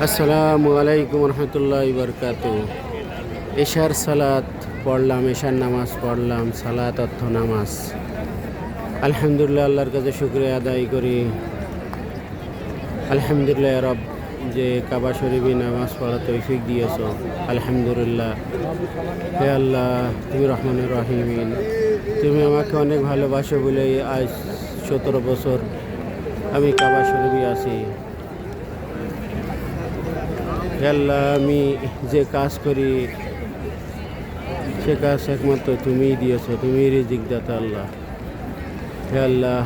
আসসালামু আলাইকুম রহমতুল্লাহ বরকাত এশার সালাত পড়লাম, এশার নামাজ পড়লাম, সালাত, অর্থ নামাজ। আলহামদুলিল্লাহ, আল্লাহর কাছে শুক্রিয়া আদায় করি। আলহামদুলিল্লাহ, রব, যে কাবা শরীফে নামাজ পড়া তৌফিক দিয়েছ, আলহামদুলিল্লাহ। হে আল্লাহ, তুমি রহমানুর রহিমিন। তুমি আমাকে অনেক ভালোবাসো বলে আজ সতেরো বছর আমি কাবা শরীফে আছি। আল্লাহ আমি যে কাজ করি, সে কাজ একমাত্র তুমিই দিয়েছ তুমি রিজিক আল্লাহ। হে আল্লাহ,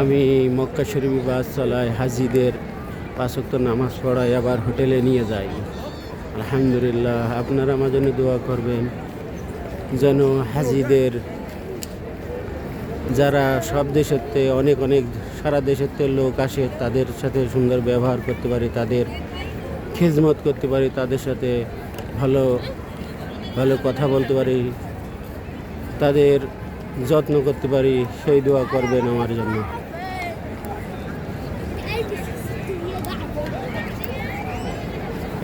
আমি মক্কা শরীফ বাস চালাই হাজিদের পাঁচক্ত নামাজ পড়াই, আবার হোটেলে নিয়ে যাই। আলহামদুলিল্লাহ, আপনারা আমার জন্য দোয়া করবেন, যেন হাজিদের যারা সব দেশের অনেক অনেক সারা দেশের লোক আসে, তাদের সাথে সুন্দর ব্যবহার করতে পারি, তাদের খিজমত করতে পারি, তাদের সাথে ভালো ভালো কথা বলতে পারি, তাদের যত্ন করতে পারি, সেই দোয়া করবেন আমার জন্য।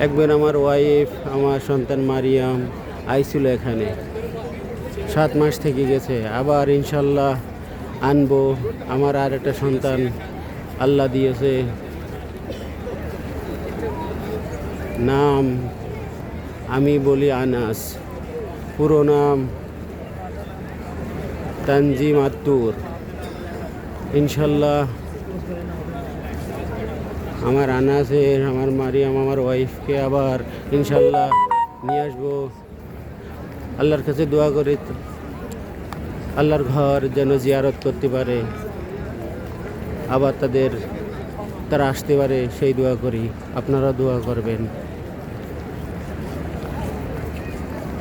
একবার আমার ওয়াইফ, আমার সন্তান মারিয়াম আইছিল এখানে। সাত মাস থেকে গেছে। আবার ইনশাল্লাহ আনব। আমার আর একটা সন্তান আল্লাহ দিয়েছে। নাম আমি বলি আনাস। পুরো নাম তানজিম আত্তুর। ইনশাল্লাহ আমার আনাসের, আমার মারিয়াম, আমার ওয়াইফকে আবার ইনশাল্লাহ নিয়ে আসব। আল্লাহর কাছে দোয়া করি। আল্লাহর ঘর যেন জিয়ারত করতে পারে, আবার তাদের, তারা আসতে পারে, সেই দোয়া করি। আপনারা দোয়া করবেন।